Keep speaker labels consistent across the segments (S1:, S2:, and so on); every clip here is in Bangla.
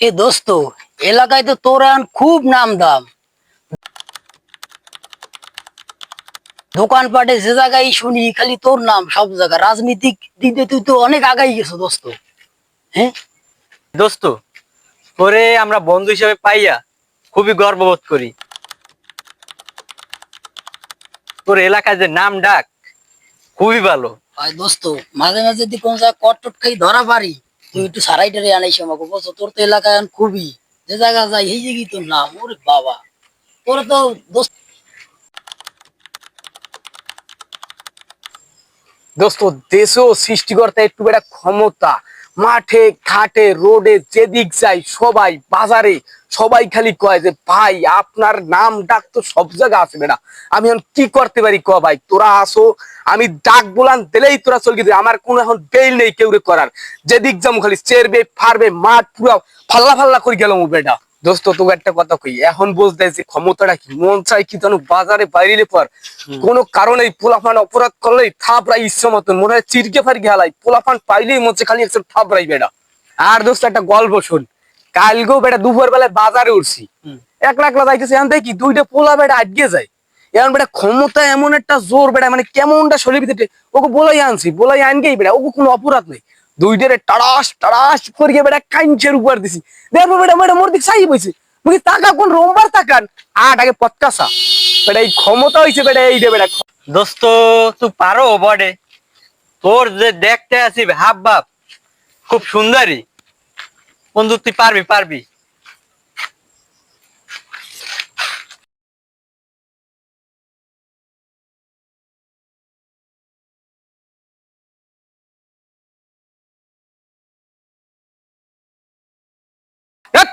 S1: এ দোস্ত এলাকায় তো তোর এখন খুব নাম দাম দোকানপাটে যে জায়গায় শুনি খালি তোর নাম সব জায়গায় রাজনীতিক দিকে তুই তো অনেক আগাই গেছো দোস্ত। হ্যাঁ?
S2: দোস্ত তোরে আমরা বন্ধু হিসেবে পাইয়া খুবই গর্ববোধ করি। তোর এলাকায় যে নাম ডাক খুবই ভালো।
S1: দোস্ত মাঝে মাঝে যদি কোন জায়গায় কটটট খাই ধরা পারি তুই একটু সারাই টারাই আনাইস আমাকে, বলছো তোর তো এলাকায় খুবই। যে জায়গা যাই এই জায়গায় তোর নাম, ওরে বাবা। তোর তো দোস্ত
S3: দোস্ত, দেশেও সৃষ্টিকর্তা একটু বেটা ক্ষমতা। মাঠে, ঘাটে, রোডে, যেদিক যাই, সবাই, বাজারে, সবাই খালি কয় যে, ভাই, আপনার নাম ডাক তো সব জায়গা আছে বেটা আমি এখন কি করতে পারি ক ভাই? তোরা আসো, আমি ডাক বলান দিলেই তোরা চলকে আমার কোনো এখন বেল নেই কেউ করার। যেদিক যাব খালি, চেরবে, ফারবে, মাঠ পুরো ফাল্লা ফাল্লা করে গেলাম বেটা। দোস্ত তোকে একটা কথা কই এখন বুঝতে যে ক্ষমতাটা কি মন চাই কি জানো বাজারে বাইরে পর কোনো কারণেই পোলাফান অপরাধ করলেই থাপড়াই ইচ্ছে মতন মনে হয় চিরকে ফারকে হালাই পোলাফান পাইলেই মনে খালি একজন থাপড়াই বেটা। আর দোস্ত একটা গল্প শোন। কালকেও বেটা দুপুর বেলায় বাজারে উঠছি। একলা একলা যাইতেছে এখন দেখি দুইটা পোলা বেটা আটকে যায়। এখন বেটা ক্ষমতা এমন একটা জোর বেটা মানে কেমনটা শরীর ভিতরে ওকে বলাই আনছি বলাই আনকেই বেটা ওকে কোনো অপরাধ নেই। দুইটারে টাড়াস টাড়াস করিয়ে বেটা কাঞ্চের উপর দিছি। দেখব বেটা বেটা মোর দিক সাই বইছে। মুখে তাকা কোন রোমবার তাকান? আট আগে পৎকাসা বেটা এই ক্ষমতা হইছে বেটা এই রে বেটা
S2: দোস্ত তুই পারো বডে তোর যে দেখতে আছি হাব ভাব খুব সুন্দরী। বন্ধু, তুই পারবি পারবি।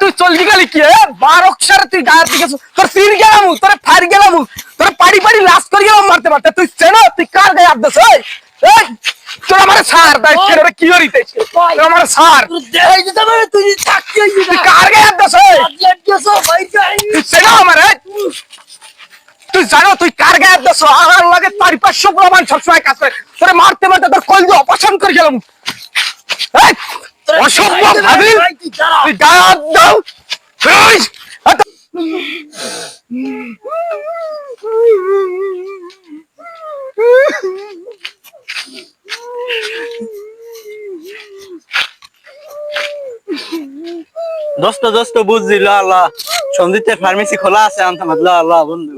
S3: তুই চললি গেলি কি? বারকসার তুই গায়ের চ- তোর ফির গেলাম তোর ফার গেলাম তোর পাড়ি পাড়ি লাশ করে গেলাম মারতে মারতে। তুই চেনো তুই কার গায়ে আদস এই তোর আমার সার দাই কে রে কি হরিতে তোর আমার সার
S1: তোর দেখাই যেতে পারে তুই চাকরি
S3: তুই কার গায়ে আদস তুই চেনো আমার তুই জানো তুই কার গায়ে আদস আমার লাগে চারি পাঁচশো প্রমাণ সবসময় কাজ করে। তোরে মারতে মারতে তোর কল দিয়ে অপসারণ করে গেলাম। এই। অসম্ভব
S2: দোস্ত দোস্ত বুঝছি লা সন্দীপের ফার্মেসি খোলা আছে আনতে মাতলা বন্ধু।